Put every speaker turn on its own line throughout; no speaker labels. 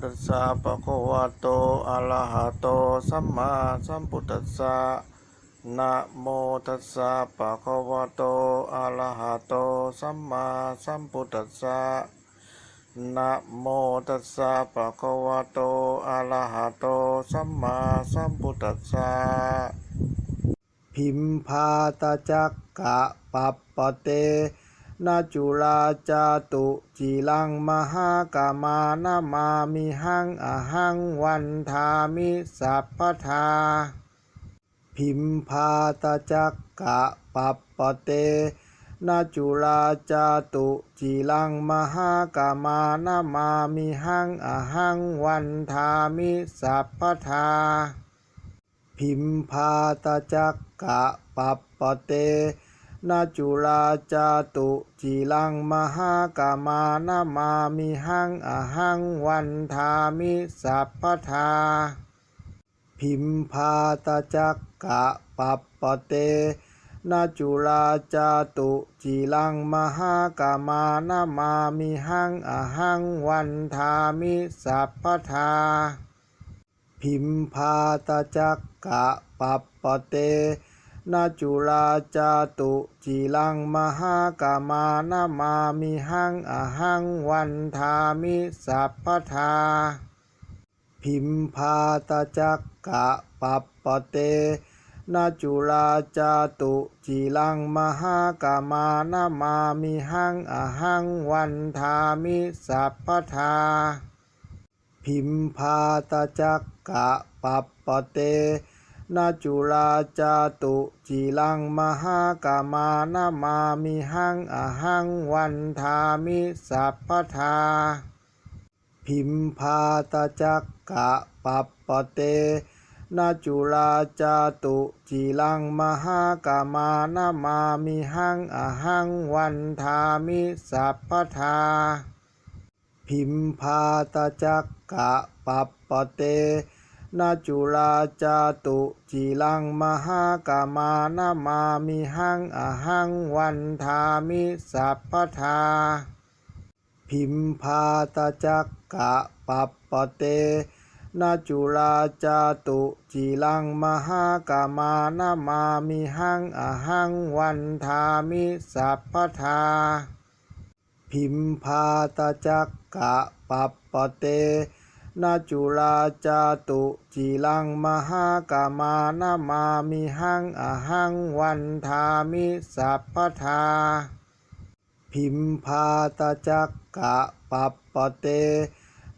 นะโมตัสสะปะคะวะโตอะระหะโตสัมมาสัมพุทธัสสะนะโมตัสสะปะคะวะโตอะระหะโตสัมมาสัมพุทธัสสะนะโมตัสสะปะคะวะโตอะระหะโตสัมมาสัมพุทธัสสะพิมพาตจักกะปัปปะเต นะจุลาจาตุจีลังมหากามานามามิหังอหังวันทามิสัพพทา พิมพาตจักกะปัปปเตนะจุลาจาตุจีลังมหากามานามามิหังอหังวันทามิสัพพทา พิมพาตจักกะปัปปเต นะจุลาจาตุจีลังมหากามานามามิหังอหังวันทามิสัพพทา พิมพาตจักกะปัปปเตนะจุลาจาตุจีลังมหากามานามามิหังอหังวันทามิสัพพทา พิมพาตจักกะปัปปเต นะจุลาจาตุจีลังมหากามานามามิหังอหังวันทามิสัพพทา พิมพาตจักกะปัปปเตนะจุลาจาตุจีลังมหากามานามามิหังอหังวันทามิสัพพทา พิมพาตจักกะปัปปเต นะจุลาจาตุจีลังมหากามานามามิหังอหังวันทามิสัพพทา พิมพาตจักกะปัปปเตนะจุลาจาตุจีลังมหากามานามามิหังอหังวันทามิสัพพทา พิมพาตจักกะปัปปเต นะจุลาจาตุจีลังมหากามานามามิหังอหังวันทามิสัพพทา พิมพาตจักกะปัปปเตนะจุลาจาตุจีลังมหากามานามามิหังอหังวันทามิสัพพทา พิมพาตจักกะปัปปเต นะจุลาจาตุจีลังมหากามานามามิหังอหังวันทามิสัพพทา พิมพาตจักกะปัปปเต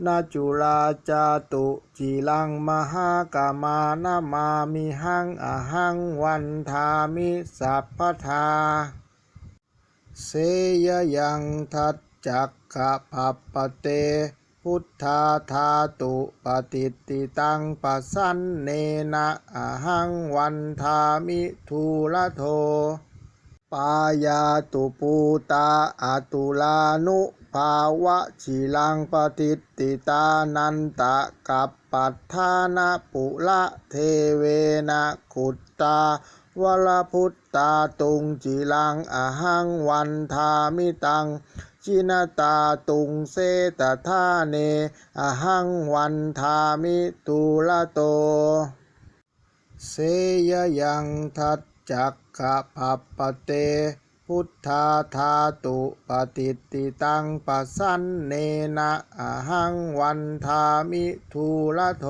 นะจุลาจาตุจีลังมหากามานามามิหังอหังวันทามิสัพพทา เสยยังทัตจักขะปัปปเต พุทธาธาตุปฏิติตังปะสันเนนะอหังวันทามิทูละโท ปายาตุปูตาอาตุลานุภาวะชิลังปฏิติตานันตะกับปัฏฐานะปุละเทเวนะขุตตาวลพุตตาตุงจิลังอหังวันทามิตัง จินตาตุงเสตทาเนอหังวันทามิตุละโต เสยยังทัตจักขะปัปปะเต พุทธาธาตุปฏิติตังปะสันเนนะอะหังวันทามิทูละโท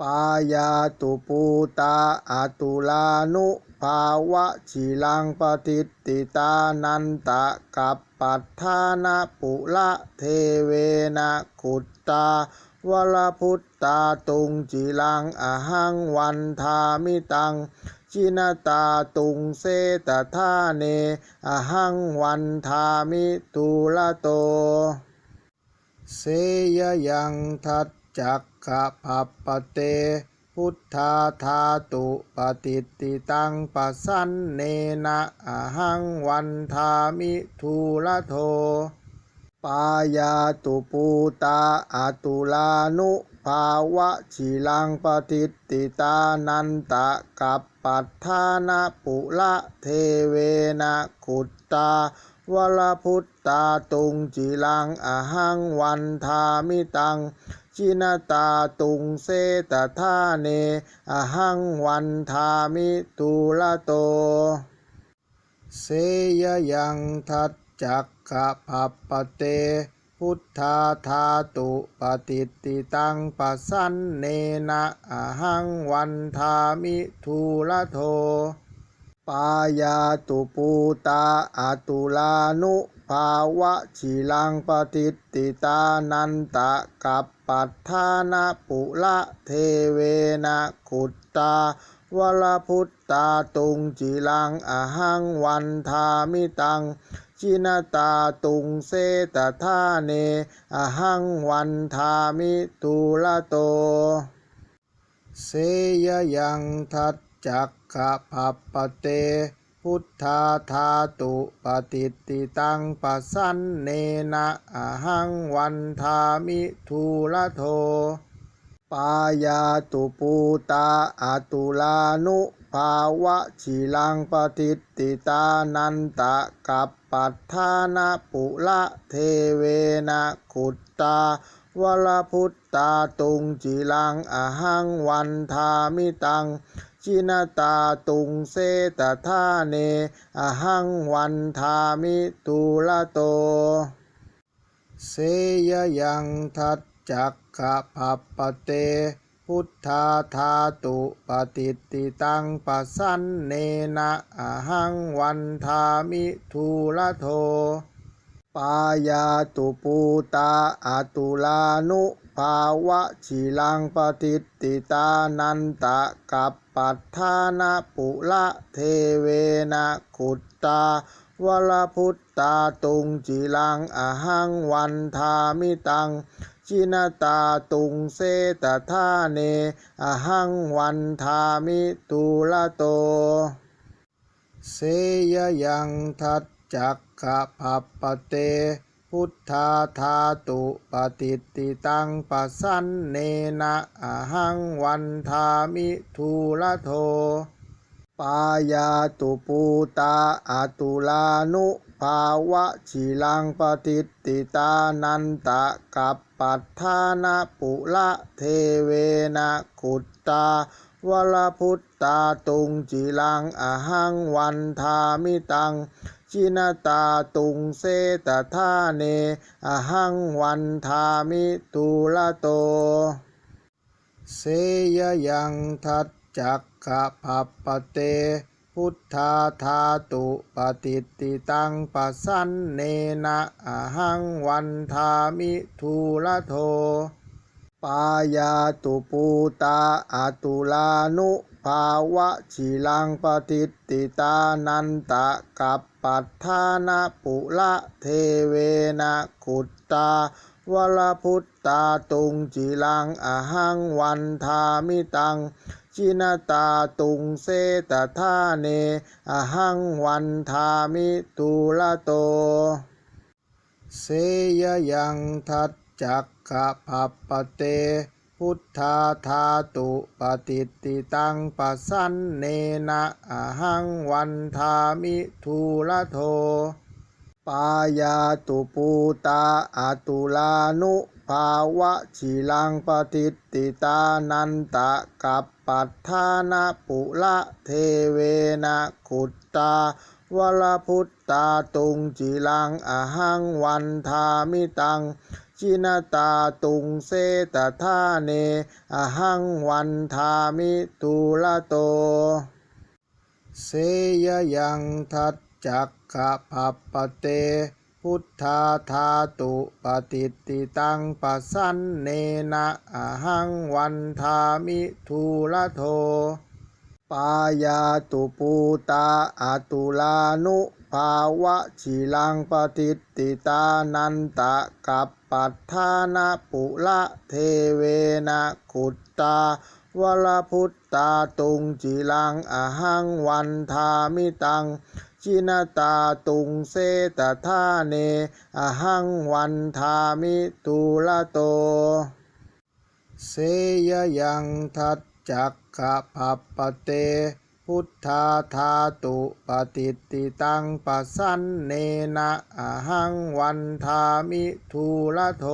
ปายาตุปูตาอตุลานุ ภาวะชิลังปฏิติตานันตะกับปัฏฐานะปุละเทเวนะขุตตาวลพุตตาตุงจิลังอหังวันทามิตังจินตาตุงเสตทาเนอหังวันทามิตุละโต เสยยังทัตจักขะปัปเต พุทธาธาตุปฏิติตังปะสันเนนะอหังวันทามิทูละโท ปายาตุปูตาอาตุลานุภาวะชิลังปฏิติตานันตะกับปัฏฐานะปุละเทเวนะขุตตาวลพุตตาตุงจิลังอหังวันทามิตัง ชินตาตุงเสตทาเนอหังวันทามิตุละโต เสยยังทัตจักขะภัปปเต พุทธาธาตุปฏิติตังปะสันเนนะอหังวันทามิทุละโทปายาตุปูตาอาตุลานุภาวะชิลังปฏิติตานันตะกัป ปัฏฐานะปุละเทเวนะขุตตาวลพุตตาตุงจิลังอหังวันทามิตังชินตาตุงเสตทาเนอหังวันทามิตุละโต เสยยังทัตจักขะภัปปเต พุทธาธาตุปฏิติตังปะสันเนนะอหังวันทามิทุละโท ปายาตุปูตาอาตุลานุภาวะชิลังปฏิติตานันตะกัปปัฏฐานะปุละเทเวนะขุตตาวลพุตตาตุงจิลังอหังวันทามิตัง ชินตาตุงเสตทาเนอหังวันทามิตุละโต เสยยังทัตจักขะภัปปเต พุทธาธาตุปฏิติตังปะสันเนนะอหังวันทามิทุละโทปายาตุปูตาอาตุลานุ ภาวะชิลังปฏิติตานันตะกัปปัฏฐานะปุละเทเวนะขุตตาวลพุตตาตุงจิลังอหังวันทามิตังชินตาตุงเสตทาเนอหังวันทามิตุละโต เสยยังทัตจักขะภัปปเต พุทธาธาตุปฏิติตังปะสันเนนะอหังวันทามิทุละโท ปายาตุปูตาอาตุลานุภาวะชิลังปฏิติตานันตะกัปปัฏฐานะปุละเทเวนะขุตตาวลพุตตาตุงจิลังอหังวันทามิตัง ชินตาตุงเสตทาเนอหังวันทามิตุละโต เสยยังทัตจักขะภัปปเต พุทธาธาตุปฏิติตังปสันเนนะอหังวันทามิทุละโทปายาตุปูตาอาตุลานุภาวะชิลังปฏิติตานันตะกัป ปัฏฐานะปุละเทเวนะขุตตาวลพุตตาตุงจิลังอหังวันทามิตังชินตาตุงเสตทาเนอหังวันทามิตุละโต เสยยังทัตจักขะภัปปเต พุทธาธาตุปฏิติตังปะสันเนนะอหังวันทามิทุละโท ปายาตุปูตาอาตุลานุภาวะชิลังปฏิติตานันตะกัปปัฏฐานะปุละเทเวนะขุตตาวลพุตตาตุงจิลังอหังวันทามิตัง ชินตาตุงเสตทาเนอหังวันทามิตุละโต เสยยังทัตจักขะภัปเต พุทธาธาตุปฏิติตังปสันเนนะอหังวันทามิทุละโท ปายาตุปูตาอาตุลานุภาวะชิลังปฏิติตานันตะกัปปัฏฐานะปุละเทเวนะขุตตาวลพุตตาตุงจิลังอหังวันทามิตังชินตาตุงเสตทาเนอหังวันทามิตุละโต เสยยังทัต จักขะภัปปเต พุทธาธาตุปฏิติตังปัสสันเนนะอหังวันทามิทูละโท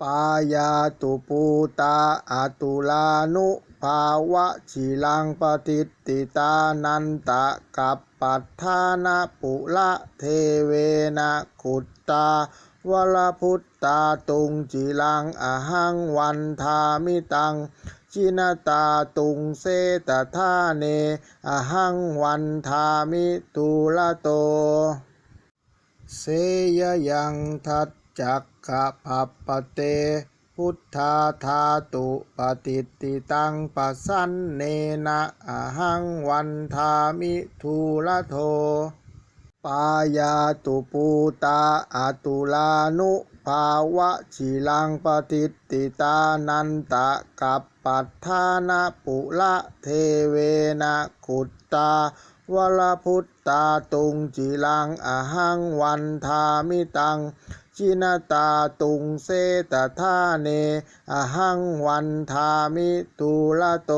ปายาตุปูตาอาตุลานุภาวะชิลังปฏิติตานันตะกับปัฏฐานะปุละเทเวนะขุตตาวลพุตตาตุงจิลังอหังวันทามิตัง ชินตาตุงเสตทาเนอหังวันทามิตุละโต เสยยังทัจจักขะปัปปะเต พุทธาธาตุปฏิติตังปัสสันเนนะอะหังวันทามิทูละโทปายาตุปูตาอตุลานุ ภาวะชิลังปฏิติตานันตะกับปัฏฐานะปุละเทเวนะขุตตาวลพุตตาตุงจิลังอหังวันทามิตังชินตาตุงเสตทาเนอหังวันทามิตุละโต